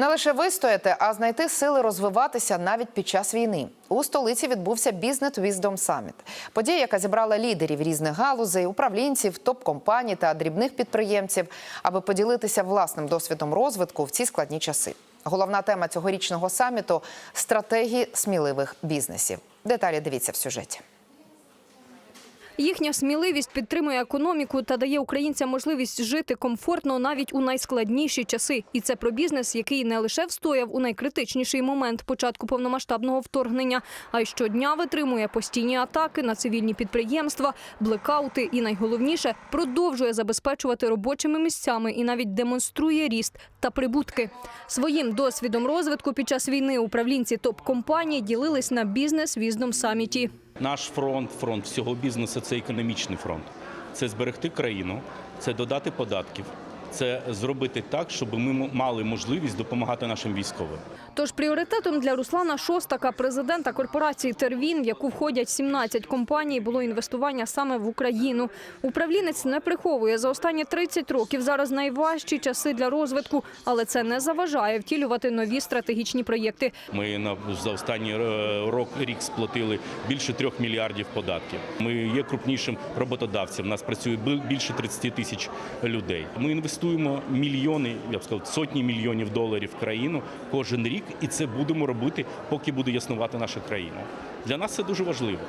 Не лише вистояти, а знайти сили розвиватися навіть під час війни. У столиці відбувся Business Wisdom Summit. Подія, яка зібрала лідерів різних галузей, управлінців, топ-компаній та дрібних підприємців, аби поділитися власним досвідом розвитку в ці складні часи. Головна тема цьогорічного саміту стратегії сміливих бізнесів. Деталі дивіться в сюжеті. Їхня сміливість підтримує економіку та дає українцям можливість жити комфортно навіть у найскладніші часи. І це про бізнес, який не лише встояв у найкритичніший момент початку повномасштабного вторгнення, а й щодня витримує постійні атаки на цивільні підприємства, блекаути і найголовніше продовжує забезпечувати робочими місцями і навіть демонструє ріст та прибутки. Своїм досвідом розвитку під час війни управлінці топ-компаній ділились на бізнес віздом саміті. Наш фронт, фронт всього бізнесу це економічний фронт. Це зберегти країну, це додати податків, це зробити так, щоб ми мали можливість допомагати нашим військовим. Тож пріоритетом для Руслана Шостака, президента корпорації Тервін, в яку входять 17 компаній, було інвестування саме в Україну. Управлінець не приховує за останні 30 років зараз найважчі часи для розвитку, але це не заважає втілювати нові стратегічні проєкти. Ми на за останній е, рок рік сплатили більше трьох мільярдів податків. Ми є крупнішим роботодавцем. У нас працює бі- більше 30 тисяч людей. Ми інвестуємо мільйони, я б сказав, сотні мільйонів доларів в країну кожен рік, і це будемо робити, поки буде існувати наша країна. Для нас це дуже важливо.